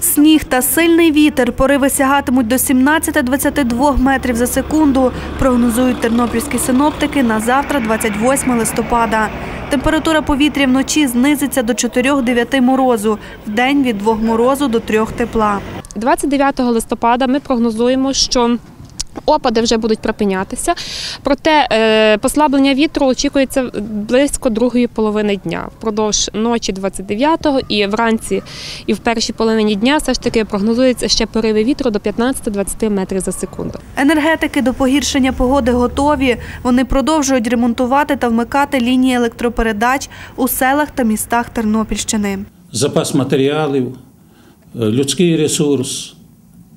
Сніг та сильний вітер, пориви сягатимуть до 17-22 метрів за секунду, прогнозують тернопільські синоптики на завтра, 28 листопада. Температура повітря вночі знизиться до 4-9 морозу, вдень від 2 морозу до 3 тепла. 29 листопада ми прогнозуємо, що опади вже будуть припинятися, проте е, послаблення вітру очікується близько другої половини дня. Впродовж ночі 29-го і вранці, і в першій половині дня все ж таки прогнозується ще пориви вітру до 15-20 метрів за секунду. Енергетики до погіршення погоди готові. Вони продовжують ремонтувати та вмикати лінії електропередач у селах та містах Тернопільщини. запас матеріалів, е, людський ресурс,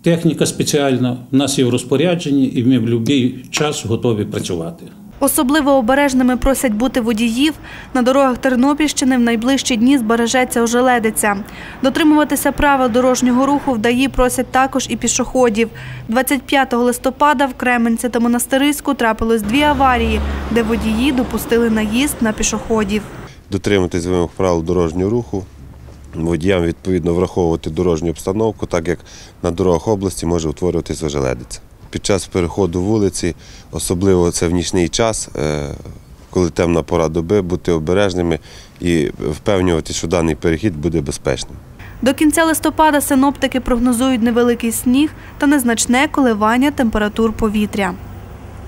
техніка спеціальна в нас є в розпорядженні, і ми в будь-який час готові працювати. Особливо обережними просять бути водіїв. На дорогах Тернопільщини в найближчі дні збережеться ожеледиця. Дотримуватися правил дорожнього руху вдаї просять також і пішоходів. 25 листопада в Кременці та Монастириську трапилось дві аварії, де водії допустили наїзд на пішоходів. дотримуватись вимог правил дорожнього руху, водіям відповідно враховувати дорожню обстановку, так як на дорогах області може утворюватись ожеледиця. Під час переходу вулиці, особливо це в нічний час, е, коли темна пора доби, бути обережними і впевнювати, що даний перехід буде безпечним. До кінця листопада синоптики прогнозують невеликий сніг та незначне коливання температур повітря.